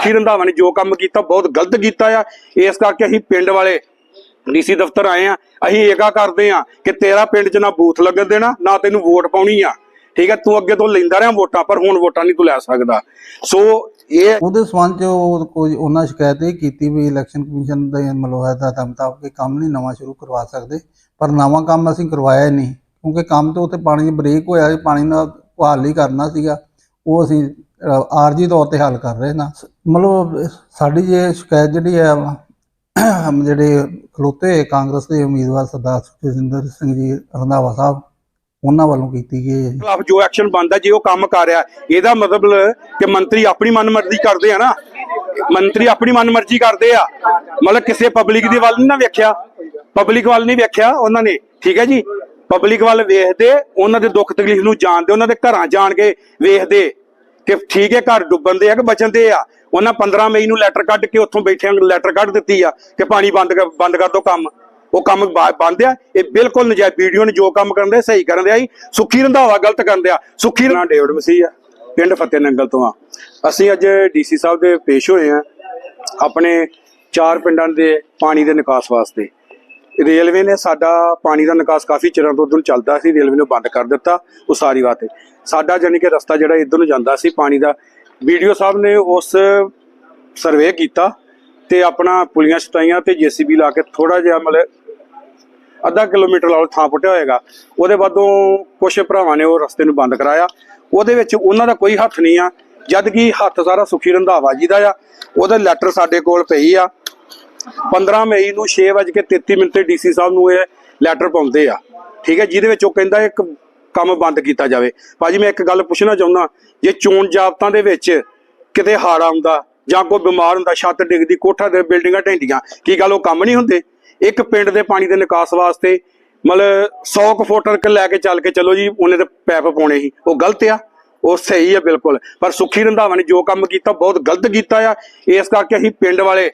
ਸੁਖੀ ਰੰਧਾਵਾ ਨੇ ਜੋ ਕੰਮ ਕੀਤਾ, ਬਹੁਤ ਗਲਤ ਕੀਤਾ ਆ। ਇਸ ਕਰਕੇ ਅਸੀਂ ਪਿੰਡ ਵਾਲੇ ਡੀਸੀ ਦਫ਼ਤਰ ਆਏ ਆ। ਅਸੀਂ ਏਕਾ ਕਰਦੇ ਆ ਕਿ ਤੇਰਾ ਪਿੰਡ 'ਚ ਨਾ ਬੂਥ ਲੱਗਣ ਦੇਣਾ, ਨਾ ਤੈਨੂੰ ਵੋਟ ਪਾਉਣੀ ਆ। ਠੀਕ ਹੈ ਤੂੰ ਅੱਗੇ ਤੋਂ ਲੈਂਦਾ ਰਿਹਾ ਵੋਟਾਂ, ਪਰ ਹੁਣ ਵੋਟਾਂ ਨਹੀਂ ਤੂੰ ਲੈ ਸਕਦਾ। ਸੋ ਇਹ ਉਹਦੇ ਸਬੰਧ ਚ ਕੋਈ ਉਹਨਾਂ ਸ਼ਿਕਾਇਤ ਇਹ ਕੀਤੀ ਵੀ ਇਲੈਕਸ਼ਨ ਕਮਿਸ਼ਨ ਦੇ ਮਤਲਬ ਹਦਾਇਤਾਂ ਮੁਤਾਬਕ ਇਹ ਕੰਮ ਨਹੀਂ, ਨਵਾਂ ਸ਼ੁਰੂ ਕਰਵਾ ਸਕਦੇ। ਪਰ ਨਵਾਂ ਕੰਮ ਅਸੀਂ ਕਰਵਾਇਆ ਨਹੀਂ, ਕਿਉਂਕਿ ਕੰਮ ਤੇ ਉੱਤੇ ਪਾਣੀ ਬ੍ਰੇਕ ਹੋਇਆ ਸੀ, ਪਾਣੀ ਨਾਲ ਬਹਾਲ ਹੀ ਕਰਨਾ ਸੀਗਾ। ਉਹ ਅਸੀਂ ਅ, ਆਰਜੀ ਤੌਰ ਤੇ ਹੱਲ ਕਰ ਰਹੇ ਨਾ। ਮਤਲਬ ਸਾਡੀ ਇਹ ਸ਼ਿਕਾਇਤ ਜਿਹੜੀ ਹੈ ਹਮ ਜਿਹੜੇ ਖਲੋਤੇ ਹੋਏ ਕਾਂਗਰਸ ਦੇ ਉਮੀਦਵਾਰ ਸਰਦਾਰ ਸੁਖਜਿੰਦਰ ਸਿੰਘ ਜੀ ਰੰਧਾਵਾ ਸਾਹਿਬ ਉਹਨਾਂ ਵੱਲੋਂ ਕੀਤੀ ਗਈ ਹੈ ਜੀ। ਖਿਲਾਫ ਜੋ ਐਕਸ਼ਨ ਬਣਦਾ ਜੇ ਉਹ ਕੰਮ ਕਰ ਰਿਹਾ ਇਹਦਾ ਮਤਲਬ ਕਿ ਮੰਤਰੀ ਆਪਣੀ ਮਨਮਰਜ਼ੀ ਕਰਦੇ ਆ ਨਾ। ਮੰਤਰੀ ਆਪਣੀ ਮਨਮਰਜ਼ੀ ਕਰਦੇ ਆ। ਮਤਲਬ ਕਿਸੇ ਪਬਲਿਕ ਦੇ ਵੱਲ ਨੀ ਨਾ ਵੇਖਿਆ। ਪਬਲਿਕ ਵੱਲ ਨਹੀਂ ਵੇਖਿਆ ਉਹਨਾਂ ਨੇ। ਠੀਕ ਹੈ ਜੀ? ਪਬਲਿਕ ਵੱਲ ਵੇਖਦੇ ਉਹਨਾਂ ਦੇ ਦੁੱਖ ਤਕਲੀਫ ਨੂੰ ਜਾਣਦੇ ਉਹਨਾਂ ਦੇ ਘਰਾਂ ਜਾਣ ਕੇ ਵੇਖਦੇ ਕਿ ਠੀਕ ਹੈ ਘਰ ਡੁੱਬਣ ਦੇ ਆ ਕਿ ਬਚਣ ਦੇ ਆ। ਉਹਨਾਂ 15 ਮਈ ਨੂੰ ਲੈਟਰ ਕੱਢ ਕੇ ਉੱਥੋਂ ਬੈਠਿਆਂ ਲੈਟਰ ਕੱਢ ਦਿੱਤੀ ਆ ਕਿ ਪਾਣੀ ਬੰਦ ਬੰਦ ਕਰ ਦਿਓ ਕੰਮ। ਉਹ ਕੰਮ ਬੰਦ ਆ। ਇਹ ਬਿਲਕੁਲ ਨਜਾਇਜ਼ ਵੀਡੀਓ ਨੇ ਜੋ ਕੰਮ ਕਰਨ ਦੇ ਸਹੀ ਕਰਨ ਦੇ ਆ ਸੁੱਖੀ ਰੰਧਾਵਾ ਗਲਤ ਕਰਨ ਦੇ ਆ। ਸੁੱਖੀ ਨਾਂ ਡੇਵਿਡ ਮਸੀਹ ਆ। ਪਿੰਡ ਫਤਿਹ ਨੰਗਲ ਤੋਂ ਆ। ਅਸੀਂ ਅੱਜ ਡੀਸੀ ਸਾਹਿਬ ਦੇ ਪੇਸ਼ ਹੋਏ ਆ। ਆਪਣੇ ਚਾਰ ਪਿੰਡਾਂ ਦੇ ਪਾਣੀ ਦੇ ਨਿਕਾਸ ਵਾਸਤੇ। ਰੇਲਵੇ ਨੇ ਸਾਡਾ ਪਾਣੀ ਦਾ ਨਿਕਾਸ ਕਾਫੀ ਚਿਰਾਂ ਤੋਂ ਉਧਰ ਚੱਲਦਾ ਸੀ, ਰੇਲਵੇ ਨੇ ਬੰਦ ਕਰ ਦਿੱਤਾ ਉਸਾਰੀ ਵਾਸਤੇ। ਸਾਡਾ ਜਾਨੀ ਕਿ ਰਸਤਾ ਜਿਹੜਾ ਇੱਧਰ ਨੂੰ ਜਾਂਦਾ ਸੀ ਪਾਣੀ ਦਾ, ਵੀਡੀਓ ਸਾਹਿਬ ਨੇ ਉਸ ਸਰਵੇ ਕੀਤਾ ਤੇ ਆਪਣਾ ਪੁਲੀਆਂ ਛਟਾਈਆਂ ਤੇ ਜੀਸੀਬੀ ਲਾ ਕੇ ਥੋੜਾ ਜਿਹਾ ਮਤਲਬ ਅੱਧਾ ਕਿਲੋਮੀਟਰ ਲਾਲ ਥਾਂ ਪੁੱਟਿਆ ਹੋਏਗਾ। ਉਹਦੇ ਬਾਅਦੋਂ ਕੁਝ ਭਰਾਵਾਂ ਨੇ ਉਹ ਰਸਤੇ ਨੂੰ ਬੰਦ ਕਰਾਇਆ। ਉਹਦੇ ਵਿੱਚ ਉਹਨਾਂ ਦਾ ਕੋਈ ਹੱਥ ਨਹੀਂ ਆ, ਜਦ ਕਿ ਹੱਥ ਸਾਰਾ ਸੁਖੀ ਰੰਧਾਵਾ ਜੀ ਦਾ ਆ। ਉਹਦਾ ਲੈਟਰ ਸਾਡੇ ਕੋਲ ਪਈ ਆ। 15 ਮਈ ਨੂੰ 6:33 ਮਿੰਟ ਤੇ ਡੀਸੀ ਸਾਹਿਬ ਨੂੰ ਇਹ ਲੈਟਰ ਪਾਉਂਦੇ ਆ। ਠੀਕ ਹੈ, ਜਿਹਦੇ ਵਿੱਚ ਉਹ ਕਹਿੰਦਾ ਇੱਕ ਕੰਮ ਬੰਦ ਕੀਤਾ ਜਾਵੇ। ਭਾਜੀ, ਮੈਂ ਇੱਕ ਗੱਲ ਪੁੱਛਣਾ ਚਾਹੁੰਦਾ, ਜੇ ਚੋਣ ਜਾਬਤਾਂ ਦੇ ਵਿੱਚ ਕਿਤੇ ਹਾੜ ਆਉਂਦਾ ਜਾਂ ਕੋਈ ਬਿਮਾਰ ਹੁੰਦਾ, ਛੱਤ ਡਿੱਗਦੀ, ਕੋਠਾ ਦੇ ਬਿਲਡਿੰਗਾਂ ਢਹਿੰਦੀਆਂ, ਕੀ ਗੱਲ ਉਹ ਕੰਮ ਨਹੀਂ ਹੁੰਦੇ? ਇੱਕ ਪਿੰਡ ਦੇ ਪਾਣੀ ਦੇ ਨਿਕਾਸ ਵਾਸਤੇ ਮਤਲਬ 100 ਕੁ ਫੁੱਟ ਤੱਕ ਲੈ ਕੇ ਚੱਲ ਕੇ ਚਲੋ ਜੀ, ਉਹਨੇ ਤੇ ਪੈਪ ਪਾਉਣੇ ਸੀ। ਉਹ ਗਲਤ ਆ। ਉਹ ਸਹੀ ਆ, ਬਿਲਕੁਲ। ਪਰ ਸੁਖੀ ਰੰਧਾਵਾ ਨੇ ਜੋ ਕੰਮ ਕੀਤਾ, ਬਹੁਤ ਗਲਤ ਕੀਤਾ ਆ। ਇਸ ਕਰਕੇ ਅਸੀਂ ਪਿੰਡ ਵਾਲੇ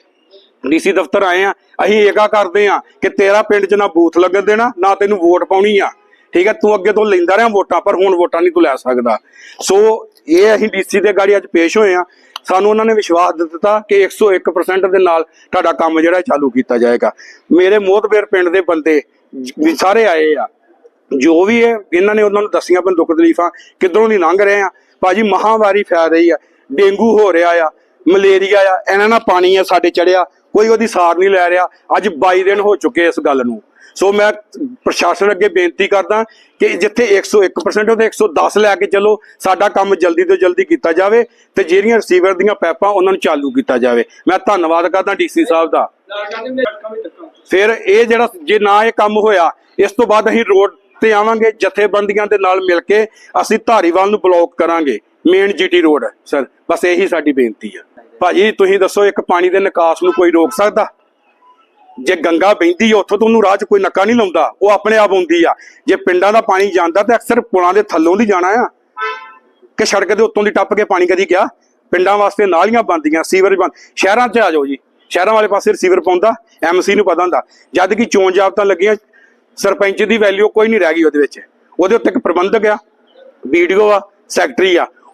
ਡੀਸੀ ਦਫ਼ਤਰ ਆਏ ਆ, ਅਸੀਂ ਏਕਾ ਕਰਦੇ ਆ ਕਿ ਤੇਰਾ ਪਿੰਡ 'ਚ ਨਾ ਬੂਥ ਲੱਗਣ ਦੇਣਾ, ਨਾ ਤੈਨੂੰ ਵੋਟ ਪਾਉਣੀ ਆ। ਠੀਕ ਹੈ ਤੂੰ ਅੱਗੇ ਤੋਂ ਲੈਂਦਾ ਰਿਹਾ ਵੋਟਾਂ, ਪਰ ਹੁਣ ਵੋਟਾਂ ਨਹੀਂ ਤੂੰ ਲੈ ਸਕਦਾ। ਸੋ ਇਹ ਅਸੀਂ ਡੀਸੀ ਦੇ ਗਾੜੀ ਅੱਜ ਪੇਸ਼ ਹੋਏ ਆ। ਸਾਨੂੰ ਉਹਨਾਂ ਨੇ ਵਿਸ਼ਵਾਸ ਦਿੱਤਾ ਕਿ 101% ਦੇ ਨਾਲ ਤੁਹਾਡਾ ਕੰਮ ਜਿਹੜਾ ਚਾਲੂ ਕੀਤਾ ਜਾਏਗਾ। ਮੇਰੇ ਮੋਹਤਬੇਰ ਪਿੰਡ ਦੇ ਬੰਦੇ ਸਾਰੇ ਆਏ ਆ। ਜੋ ਵੀ ਹੈ ਇਹਨਾਂ ਨੇ ਉਹਨਾਂ ਨੂੰ ਦੱਸੀਆਂ ਆਪਣ ਦੁੱਖ ਤਕਲੀਫਾਂ ਕਿੱਧਰੋਂ ਦੀ ਲੰਘ ਰਹੇ ਆ। ਭਾਜੀ ਮਹਾਮਾਰੀ ਫੈਲ ਰਹੀ ਆ। ਡੇਂਗੂ ਹੋ ਰਿਹਾ ਆ। ਮਲੇਰੀਆ ਆ, ਇਹਨਾਂ ਨਾਲ ਪਾਣੀ ਆ, ਸਾਡੇ ਚੜਿਆ, ਕੋਈ ਉਹਦੀ ਸਾਰ ਨਹੀਂ ਲੈ ਰਿਹਾ। ਅੱਜ 22 ਦਿਨ ਹੋ ਚੁੱਕੇ ਇਸ ਗੱਲ ਨੂੰ। ਸੋ ਮੈਂ ਪ੍ਰਸ਼ਾਸਨ ਅੱਗੇ ਬੇਨਤੀ ਕਰਦਾ ਕਿ ਜਿੱਥੇ 101% ਉਹਦੇ 110 ਲੈ ਕੇ ਚੱਲੋ, ਸਾਡਾ ਕੰਮ ਜਲਦੀ ਤੋਂ ਜਲਦੀ ਕੀਤਾ ਜਾਵੇ ਤੇ ਜਿਹੜੀਆਂ ਰਿਸੀਵਰ ਦੀਆਂ ਪੈਪਾਂ ਉਹਨਾਂ ਨੂੰ ਚਾਲੂ ਕੀਤਾ ਜਾਵੇ। ਮੈਂ ਧੰਨਵਾਦ ਕਰਦਾ ਡੀਸੀ ਸਾਹਿਬ ਦਾ। ਫਿਰ ਇਹ ਜਿਹੜਾ ਜੇ ਨਾ ਇਹ ਕੰਮ ਹੋਇਆ, ਇਸ ਤੋਂ ਬਾਅਦ ਅਸੀਂ ਰੋਡ ਤੇ ਆਵਾਂਗੇ, ਜਥੇਬੰਦੀਆਂ ਦੇ ਨਾਲ ਮਿਲ ਕੇ ਅਸੀਂ ਧਾਰੀਵਾਲ ਨੂੰ ਬਲੌਕ ਕਰਾਂਗੇ, ਮੇਨ ਜੀਟੀ ਰੋਡ। ਸਰ, ਬਸ ਇਹੀ ਸਾਡੀ ਬੇਨਤੀ ਆ। ਭਾਜੀ, ਤੁਸੀਂ ਦੱਸੋ, ਇੱਕ ਪਾਣੀ ਦੇ ਨਿਕਾਸ ਨੂੰ ਕੋਈ ਰੋਕ ਸਕਦਾ? ਜੇ ਗੰਗਾ ਬਹਿੰਦੀ ਆ, ਉੱਥੋਂ ਤੋਂ ਉਹਨੂੰ ਰਾਹ 'ਚ ਕੋਈ ਨੱਕਾ ਨਹੀਂ ਲਾਉਂਦਾ। ਉਹ ਆਪਣੇ ਆਪ ਆਉਂਦੀ ਆ। ਜੇ ਪਿੰਡਾਂ ਦਾ ਪਾਣੀ ਜਾਂਦਾ, ਤਾਂ ਅਕਸਰ ਪੁਲਾਂ ਦੇ ਥੱਲੋਂ ਦੀ ਜਾਣਾ ਆ। ਕਿ ਸੜਕ ਦੇ ਉੱਤੋਂ ਦੀ ਟੱਪ ਕੇ ਪਾਣੀ ਕਦੀ ਗਿਆ? ਪਿੰਡਾਂ ਵਾਸਤੇ ਨਾਲੀਆਂ ਬਣਦੀਆਂ, ਸੀਵਰ ਬੰਦ ਸ਼ਹਿਰਾਂ 'ਚ ਆ ਜਾਓ ਜੀ। ਸ਼ਹਿਰਾਂ ਵਾਲੇ ਪਾਸੇ ਰਿਸੀਵਰ ਪਾਉਂਦਾ ਐਮਸੀ ਨੂੰ ਪਤਾ ਹੁੰਦਾ। ਜਦ ਕਿ ਚੋਣ ਜਾਬਤਾ ਲੱਗੀਆਂ, ਸਰਪੰਚ ਦੀ ਵੈਲਿਊ ਕੋਈ ਨਹੀਂ ਰਹਿ ਗਈ ਉਹਦੇ ਵਿੱਚ। ਉਹਦੇ ਉੱਤੇ ਇੱਕ ਪ੍ਰਬੰਧਕ ਆ, ਵੀਡੀਓ ਆ, ਸੈਕਟਰੀ ਆ।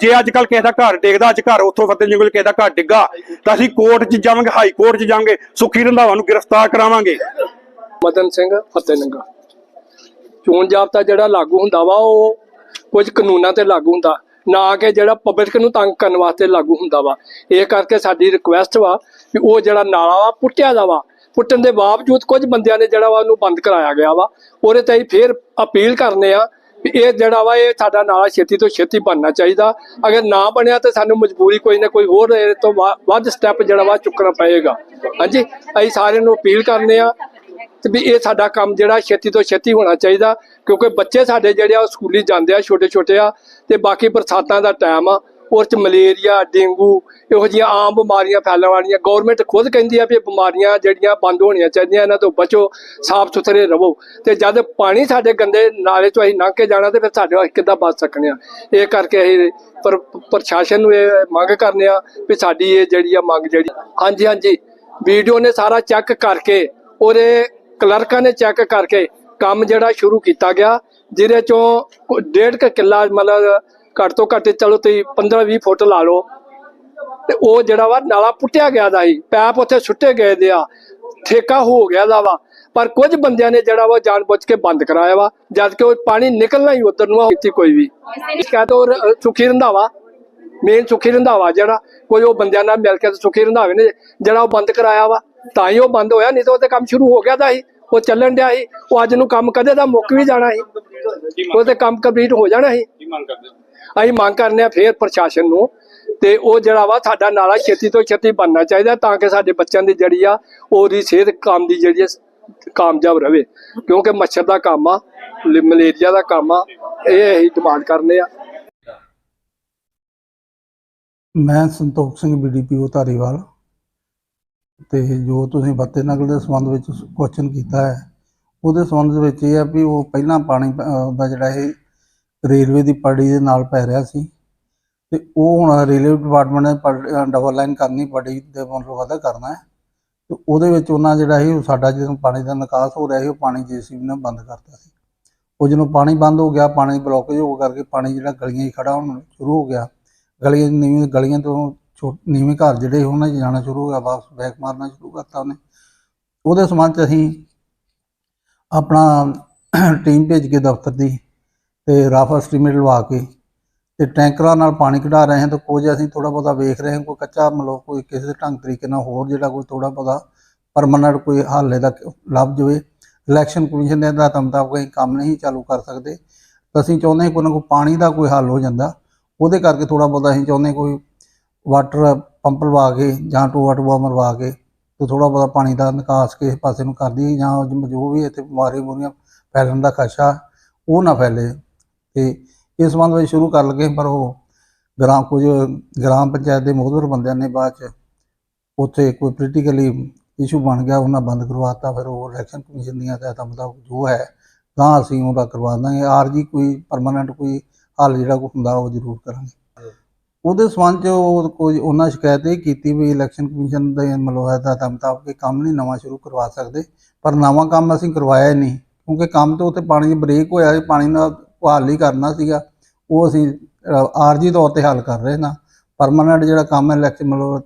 ਜੇ ਅੱਜ ਕੱਲ ਕਿਸੇ ਦਾ ਘਰ ਡਿੱਗਦਾ, ਅੱਜ ਘਰ ਉੱਥੋਂ ਫਤਿਹ ਜੰਗਲ ਕਿਸੇ ਦਾ ਘਰ ਡਿੱਗਾ, ਤਾਂ ਅਸੀਂ ਕੋਰਟ 'ਚ ਜਾਵਾਂਗੇ, ਹਾਈ ਕੋਰਟ 'ਚ ਜਾਵਾਂਗੇ, ਸੁੱਖੀ ਰੰਧਾਵਾ ਨੂੰ ਗ੍ਰਿਫਤਾਰ ਕਰਾਵਾਂਗੇ। ਮਦਨ ਸਿੰਘ ਫਤਿਹਨੰਗਾ ਚੋਣ ਜਾਬਤਾ ਜਿਹੜਾ ਲਾਗੂ ਹੁੰਦਾ ਵਾ, ਉਹ ਕੁਝ ਕਾਨੂੰਨਾਂ ਤੇ ਲਾਗੂ ਹੁੰਦਾ। ਨਾ ਕਿ ਜਿਹੜਾ ਪਬਲਿਕ ਨੂੰ ਤੰਗ ਕਰਨ ਵਾਸਤੇ ਲਾਗੂ ਹੁੰਦਾ ਵਾ। ਇਹ ਕਰਕੇ ਸਾਡੀ ਰਿਕੁਐਸਟ ਵਾ ਕਿ ਉਹ ਜਿਹੜਾ ਨਾਲਾ ਵਾ, ਪੁੱਟਿਆ ਦਾ ਵਾ। ਪੁੱਟਣ ਦੇ ਬਾਵਜੂਦ ਕੁਝ ਬੰਦਿਆਂ ਨੇ ਜਿਹੜਾ ਵਾ ਉਹਨੂੰ ਬੰਦ ਕਰਾਇਆ ਗਿਆ ਵਾ। ਉਹਦੇ ਤੇ ਅਸੀਂ ਫੇਰ ਅਪੀਲ ਕਰਨੇ ਆ ਵੀ ਇਹ ਜਿਹੜਾ ਵਾ, ਇਹ ਸਾਡਾ ਨਾਲਾ ਛੇਤੀ ਤੋਂ ਛੇਤੀ ਬਣਨਾ ਚਾਹੀਦਾ। ਅਗਰ ਨਾ ਬਣਿਆ ਤਾਂ ਸਾਨੂੰ ਮਜਬੂਰੀ ਕੋਈ ਨਾ ਕੋਈ ਹੋਰ ਇਹ ਤੋਂ ਵਾ- ਵੱਧ ਸਟੈਪ ਜਿਹੜਾ ਵਾ ਚੁੱਕਣਾ ਪਏਗਾ। ਹਾਂਜੀ? ਅਸੀਂ ਸਾਰਿਆਂ ਨੂੰ ਅਪੀਲ ਕਰਨੇ ਆ ਤੇ ਵੀ ਇਹ ਸਾਡਾ ਕੰਮ ਜਿਹੜਾ ਛੇਤੀ ਤੋਂ ਛੇਤੀ ਹੋਣਾ ਚਾਹੀਦਾ, ਕਿਉਂਕਿ ਬੱਚੇ ਸਾਡੇ ਜਿਹੜੇ ਆ ਉਹ ਸਕੂਲੀ ਜਾਂਦੇ ਆ ਛੋਟੇ ਛੋਟੇ ਆ ਤੇ ਬਾਕੀ ਬਰਸਾਤਾਂ ਦਾ ਟਾਈਮ ਆ। ਔਰ ਚ ਮਲੇਰੀਆ, ਡੇਂਗੂ, ਇਹੋ ਜਿਹੀਆਂ ਆਮ ਬਿਮਾਰੀਆਂ ਫੈਲਣ ਵਾਲੀਆਂ ਗਵਰਨਮੈਂਟ ਖੁਦ ਕਹਿੰਦੀ ਆ ਵੀ ਇਹ ਬਿਮਾਰੀਆਂ ਜਿਹੜੀਆਂ ਬੰਦ ਹੋਣੀਆਂ ਚਾਹੀਦੀਆਂ, ਇਹਨਾਂ ਤੋਂ ਬਚੋ ਸਾਫ਼ ਸੁਥਰੇ ਰਹੋ। ਤੇ ਜਦ ਪਾਣੀ ਸਾਡੇ ਗੰਦੇ ਨਾਲੇ ਤੋਂ ਅਸੀਂ ਲੰਘ ਕੇ ਜਾਣਾ, ਤੇ ਫਿਰ ਸਾਡੇ ਅਸੀਂ ਕਿੱਦਾਂ ਬਚ ਸਕਨੇ ਆ? ਇਹ ਕਰਕੇ ਅਸੀਂ ਪਰ, ਪ੍ਰਸ਼ਾਸਨ ਨੂੰ ਇਹ ਮੰਗ ਕਰਨੇ ਆ ਵੀ ਸਾਡੀ ਇਹ ਜਿਹੜੀ ਆ ਮੰਗ ਜਿਹੜੀ, ਹਾਂਜੀ ਹਾਂਜੀ, ਵੀਡੀਓ ਨੇ ਸਾਰਾ ਚੈੱਕ ਕਰਕੇ, ਉਹਦੇ ਕਲਰਕਾਂ ਨੇ ਚੈੱਕ ਕਰਕੇ ਕੰਮ ਜਿਹੜਾ ਸ਼ੁਰੂ ਕੀਤਾ ਗਿਆ, ਜਿਹਦੇ ਚੋਂ ਡੇਢ ਕੁ ਕਿੱਲਾ ਮਤਲਬ ਘੱਟ ਤੋਂ ਘੱਟ ਚਲੋ ਤੁਸੀਂ 15 20 ਫੁੱਟ ਲਾ ਲਓ। ਤੇ ਉਹ ਜਿਹੜਾ ਵਾ ਨਾਲਾ ਪੁੱਟਿਆ ਗਿਆ ਦਾ ਸੀ, ਪੈਪ ਉੱਥੇ ਸੁੱਟੇ ਗਏ ਦੇ ਆ, ਠੇਕਾ ਹੋ ਗਿਆ ਦਾ ਵਾ। ਪਰ ਕੁਝ ਬੰਦਿਆਂ ਨੇ ਜਿਹੜਾ ਵਾ ਜਾਣਬੁੱਝ ਕੇ ਬੰਦ ਕਰਾਇਆ ਵਾ, ਜਦ ਕਿ ਉਹ ਪਾਣੀ ਨਿਕਲਣਾ ਹੀ ਉਧਰ ਨੂੰ ਕੀਤੀ ਕੋਈ ਵੀ। ਸ਼ਿਕਾਇਤ ਉਹ ਸੁਖੀ ਰੰਧਾਵਾ ਮੇਨ ਸੁਖੀ ਰੰਧਾਵਾ ਜਿਹੜਾ, ਕੋਈ ਉਹ ਬੰਦਿਆਂ ਨਾਲ ਮਿਲ ਕੇ ਸੁਖੀ ਰੰਧਾਵੇ ਨੇ ਜਿਹੜਾ ਉਹ ਬੰਦ ਕਰਾਇਆ ਵਾ, ਤਾਂ ਹੀ ਉਹ ਬੰਦ ਹੋਇਆ, ਨਹੀਂ ਤਾਂ ਉਹਤੇ ਕੰਮ ਸ਼ੁਰੂ ਹੋ ਗਿਆ ਦਾ ਸੀ, ਉਹ ਚੱਲਣ ਡਿਆ ਸੀ, ਉਹ ਅੱਜ ਨੂੰ ਕੰਮ ਕਦੇ ਦਾ ਮੁੱਕ ਵੀ ਜਾਣਾ ਸੀ ਉਹ ਤੇ ਕੰਮ ਕੰਪਲੀਟ ਹੋ ਜਾਣਾ ਸੀ। ਅਸੀਂ ਮੰਗ ਕਰਨੇ ਆ ਫੇਰ ਪ੍ਰਸ਼ਾਸਨ ਨੂੰ ਤੇ ਉਹ ਜਿਹੜਾ ਵਾ ਸਾਡਾ ਨਾਲਾ ਛੇਤੀ ਤੋਂ ਛੇਤੀ ਬਣਨਾ ਚਾਹੀਦਾ ਤਾਂ ਕਿ ਸਾਡੇ ਬੱਚਿਆਂ ਦੀ ਜਿਹੜੀ ਆ ਉਹਦੀ ਸਿਹਤ ਕੰਮ ਦੀ ਜਿਹੜੀ ਕਾਮਯਾਬ ਰਵੇ। ਕਿਉਂਕਿ ਮੱਛਰ ਦਾ ਕੰਮ ਆ ਮਲੇਰੀਆ ਦਾ ਕੰਮ ਆ, ਇਹ ਅਸੀਂ ਡਿਮਾਂਡ ਕਰਨੇ ਆ। ਮੈਂ ਸੰਤੋਖ ਸਿੰਘ ਬੀਡੀਪੀਓ ਧਾਰੀਵਾਲ ਤੇ ਜੋ ਤੁਸੀਂ ਬੱਤੇ ਨਗਰ ਦੇ ਸੰਬੰਧ ਵਿੱਚ ਕੁਐਸਚਨ ਕੀਤਾ ਹੈ, ਉਹਦੇ ਸੰਬੰਧ ਵਿੱਚ ਇਹ ਆ ਵੀ ਉਹ ਪਹਿਲਾਂ ਪਾਣੀ ਦਾ ਜਿਹੜਾ ਇਹ ਰੇਲਵੇ ਦੀ ਪੜੀ ਦੇ ਨਾਲ ਪੈ ਰਿਹਾ ਸੀ ਤੇ ਉਹ ਹੁਣ ਰੇਲਵੇ ਡਿਪਾਰਟਮੈਂਟ ਨੇ ਡਬਲ ਲਾਈਨ ਕਰਨੀ ਪੜੀ ਦੇ ਮਤਲਬ ਵਾਧਾ ਕਰਨਾ ਹੈ। ਤੇ ਉਹਦੇ ਵਿੱਚ ਉਹਨਾਂ ਜਿਹੜਾ ਸੀ ਉਹ ਸਾਡਾ ਜਦੋਂ ਪਾਣੀ ਦਾ ਨਿਕਾਸ ਹੋ ਰਿਹਾ ਸੀ, ਉਹ ਪਾਣੀ ਜੀਸੀਬੀ ਨੇ ਬੰਦ ਕਰਤਾ ਸੀ। ਉਹ ਜਦੋਂ ਪਾਣੀ ਬੰਦ ਹੋ ਗਿਆ, ਪਾਣੀ ਬਲੋਕੇਜ ਹੋ ਕਰਕੇ ਪਾਣੀ ਜਿਹੜਾ ਗਲੀਆਂ 'ਚ ਖੜਾ ਹੋਣ ਸ਼ੁਰੂ ਹੋ ਗਿਆ। ਗਲੀਆਂ ਨੀਵੀਂ, ਗਲੀਆਂ ਤੋਂ ਛੋ ਨੀਵੇਂ ਘਰ ਜਿਹੜੇ ਉਹਨਾਂ 'ਚ ਜਾਣਾ ਸ਼ੁਰੂ ਹੋ ਗਿਆ, ਵਾਪਸ ਬੈਕ ਮਾਰਨਾ ਸ਼ੁਰੂ ਕਰਤਾ ਉਹਨੇ। ਉਹਦੇ ਸੰਬੰਧ 'ਚ ਅਸੀਂ ਆਪਣਾ ਟੀਮ ਭੇਜ ਕੇ ਦਫ਼ਤਰ ਦੀ ਤੇ ਰਫ ਐਸਟੀਮੇਟ ਲਵਾ ਕੇ ਤੇ ਟੈਂਕਰਾਂ ਨਾਲ ਪਾਣੀ ਕਢਾ ਰਹੇ ਹਾਂ ਤੇ ਕੁਝ ਅਸੀਂ ਥੋੜਾ ਬਹੁਤਾ ਵੇਖ ਰਹੇ ਹਾਂ, ਕੋਈ ਕੱਚਾ ਮਤਲਬ ਕੋਈ ਕਿਸੇ ਢੰਗ ਤਰੀਕੇ ਨਾਲ ਹੋਰ ਜਿਹੜਾ ਕੋਈ ਥੋੜਾ ਬਹੁਤਾ ਪਰਮਨੈਂਟ ਕੋਈ ਹੱਲ ਇਹਦਾ ਲੱਭ ਜਾਵੇ। ਇਲੈਕਸ਼ਨ ਕਮਿਸ਼ਨ ਦੇ ਹਦਾਇਤਾਂ ਮੁਤਾਬਕ ਅਸੀਂ ਕੰਮ ਨਹੀਂ ਚਾਲੂ ਕਰ ਸਕਦੇ। ਅਸੀਂ ਚਾਹੁੰਦੇ ਕੋਈ ਨਾ ਕੋਈ ਪਾਣੀ ਦਾ ਕੋਈ ਹੱਲ ਹੋ ਜਾਂਦਾ। ਉਹਦੇ ਕਰਕੇ ਥੋੜਾ ਬਹੁਤਾ ਅਸੀਂ ਚਾਹੁੰਦੇ ਕੋਈ ਵਾਟਰ ਪੰਪ ਲਵਾ ਕੇ ਜਾਂ ਟੂਆ ਟੂਆ ਮਰਵਾ ਕੇ ਤੇ ਥੋੜਾ ਬਹੁਤਾ ਪਾਣੀ ਦਾ ਨਿਕਾਸ ਕਿਸੇ ਪਾਸੇ ਨੂੰ ਕਰਦੀ ਜਾਂ ਜੋ ਵੀ ਇੱਥੇ ਬਿਮਾਰੀ ਬੁਰੀਆਂ ਫੈਲਣ ਦਾ ਖਦਸ਼ਾ ਉਹ ਨਾ ਫੈਲੇ। ਤੇ ਇਸ ਸੰਬੰਧ ਵਿੱਚ ਸ਼ੁਰੂ ਕਰ ਲਗੇ ਪਰ ਉਹ ਗ੍ਰਾਮ, ਕੁਝ ਗ੍ਰਾਮ ਪੰਚਾਇਤ ਦੇ ਮੋਹਦਰ ਬੰਦਿਆਂ ਨੇ ਬਾਅਦ ਚ ਉੱਥੇ ਕੋਈ ਪੋਲੀਟੀਕਲੀ ਇਸ਼ੂ ਬਣ ਗਿਆ, ਉਹਨਾਂ ਬੰਦ ਕਰਵਾਤਾ, ਫਿਰ ਉਹ ਇਲੈਕਸ਼ਨ ਕਮਿਸ਼ਨ ਦੀਆਂ ਹਦਾਇਤਾਂ ਮੁਤਾਬਕ ਜੋ ਹੈ, ਤਾਂ ਅਸੀਂ ਉਹਦਾ ਕਰਵਾ ਦਾਂਗੇ। ਆਰਜੀ ਕੋਈ ਪਰਮਾਨੈਂਟ ਕੋਈ ਹੱਲ ਜਿਹੜਾ ਕੋਈ ਹੁੰਦਾ, ਉਹ ਜ਼ਰੂਰ ਕਰਾਂਗੇ। ਉਹਦੇ ਸੰਬੰਧ 'ਚ ਉਹ ਕੋਈ, ਉਹਨਾਂ ਸ਼ਿਕਾਇਤ ਇਹ ਕੀਤੀ ਵੀ ਇਲੈਕਸ਼ਨ ਕਮਿਸ਼ਨ ਦੇ ਮਤਲਬ ਹਦਾਇਤਾਂ ਮੁਤਾਬਕ ਇਹ ਕੰਮ ਨਹੀਂ ਨਵਾਂ ਸ਼ੁਰੂ ਕਰਵਾ ਸਕਦੇ, ਪਰ ਨਵਾਂ ਕੰਮ ਅਸੀਂ ਕਰਵਾਇਆ ਹੀ ਨਹੀਂ, ਕਿਉਂਕਿ ਕੰਮ ਤੇ ਉੱਥੇ ਪਾਣੀ ਬ੍ਰੇਕ ਹੋਇਆ ਸੀ ਪਾਣੀ ਨਾਲ ਉਹ ਹੱਲ ਹੀ ਕਰਨਾ ਸੀਗਾ, ਉਹ ਅਸੀਂ ਆਰਜੀ ਤੌਰ ਤੇ ਹੱਲ ਕਰ ਰਹੇ ਨਾ ਪਰਮਾਨੈਂਟ ਜਿਹੜਾ ਕੰਮ ਹੈ ਇਲੈਕਸ਼ਨ ਮਤਲਬ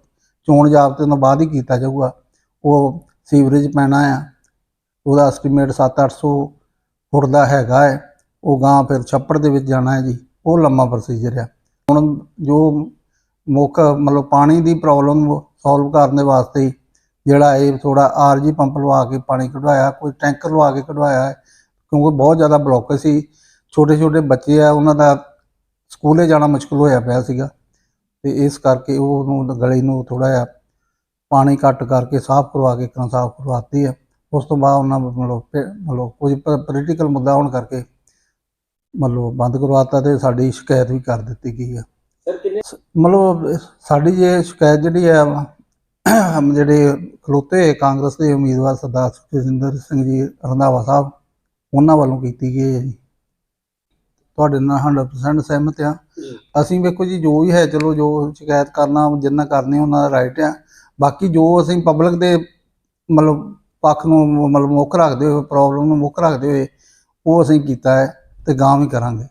ਚੋਣ ਜਾਬਤੇ ਤੋਂ ਬਾਅਦ ਹੀ ਕੀਤਾ ਜਾਊਗਾ। ਉਹ ਸੀਵਰੇਜ ਪੈਣਾ ਆ, ਉਹਦਾ ਐਸਟੀਮੇਟ 7-800 ਫੁੱਟ ਦਾ ਹੈਗਾ ਹੈ। ਉਹ ਗਾਂ ਫਿਰ ਛੱਪੜ ਦੇ ਵਿੱਚ ਜਾਣਾ ਹੈ ਜੀ, ਉਹ ਲੰਮਾ ਪ੍ਰੋਸੀਜਰ ਆ। ਹੁਣ ਜੋ ਮੁੱਖ, ਮਤਲਬ ਪਾਣੀ ਦੀ ਪ੍ਰੋਬਲਮ ਸੋਲਵ ਕਰਨ ਦੇ ਵਾਸਤੇ ਜਿਹੜਾ ਇਹ ਥੋੜਾ ਆਰਜੀ ਪੰਪ ਲਵਾ ਕੇ ਪਾਣੀ ਕਢਵਾਇਆ, ਕੋਈ ਟੈਂਕਰ ਲਵਾ ਕੇ ਕਢਵਾਇਆ ਹੈ, ਕਿਉਂਕਿ ਬਹੁਤ ਜ਼ਿਆਦਾ ਬਲੌਕ ਸੀ। ਛੋਟੇ ਛੋਟੇ ਬੱਚੇ ਆ ਉਹਨਾਂ ਦਾ ਸਕੂਲੇ ਜਾਣਾ ਮੁਸ਼ਕਲ ਹੋਇਆ ਪਿਆ ਸੀਗਾ ਤੇ ਇਸ ਕਰਕੇ ਉਹ ਨੂੰ ਗਲੀ ਨੂੰ ਥੋੜਾ ਜਿਹਾ ਪਾਣੀ ਘੱਟ ਕਰਕੇ ਸਾਫ਼ ਕਰਵਾ ਕੇ ਕਰਾਂ ਸਾਫ਼ ਕਰਵਾਤੀ ਹੈ ਉਸ ਤੋਂ ਬਾਅਦ ਉਹਨਾਂ ਮਤਲਬ ਮਤਲਬ ਕੁਝ ਪੋਲੀਟੀਕਲ ਮੁੱਦਾ ਹੋਣ ਕਰਕੇ ਮਤਲਬ ਬੰਦ ਕਰਵਾਤਾ ਤੇ ਸਾਡੀ ਸ਼ਿਕਾਇਤ ਵੀ ਕਰ ਦਿੱਤੀ ਗਈ ਹੈ ਸ- ਮਤਲਬ ਸਾਡੀ ਜੇ ਸ਼ਿਕਾਇਤ ਜਿਹੜੀ ਹੈ ਹਮ ਜਿਹੜੇ ਖਲੋਤੇ ਕਾਂਗਰਸ ਦੇ ਉਮੀਦਵਾਰ ਸਰਦਾਰ ਸੁਖਜਿੰਦਰ ਸਿੰਘ ਜੀ ਰੰਧਾਵਾ ਸਾਹਿਬ ਉਹਨਾਂ ਵੱਲੋਂ ਕੀਤੀ ਗਈ ਹੈ ਜੀ। ਤੁਹਾਡੇ ਨਾਲ 100% ਸਹਿਮਤ ਆ ਅਸੀਂ ਵੇਖੋ ਜੀ, ਜੋ ਵੀ ਹੈ, ਚਲੋ ਜੋ ਸ਼ਿਕਾਇਤ ਕਰਨਾ, ਜਿੰਨਾ ਕਰਨੀ, ਉਹਨਾਂ ਦਾ ਰਾਈਟ ਆ ਬਾਕੀ ਜੋ ਅਸੀਂ ਪਬਲਿਕ ਦੇ ਮਤਲਬ ਪੱਖ ਨੂੰ ਮਤਲਬ ਮੁੱਖ ਰੱਖਦੇ ਹੋਏ ਪ੍ਰੋਬਲਮ ਨੂੰ ਮੁੱਖ ਰੱਖਦੇ ਹੋਏ, ਉਹ ਅਸੀਂ ਕੀਤਾ ਹੈ ਤੇ ਗਾਂ ਵੀ ਕਰਾਂਗੇ।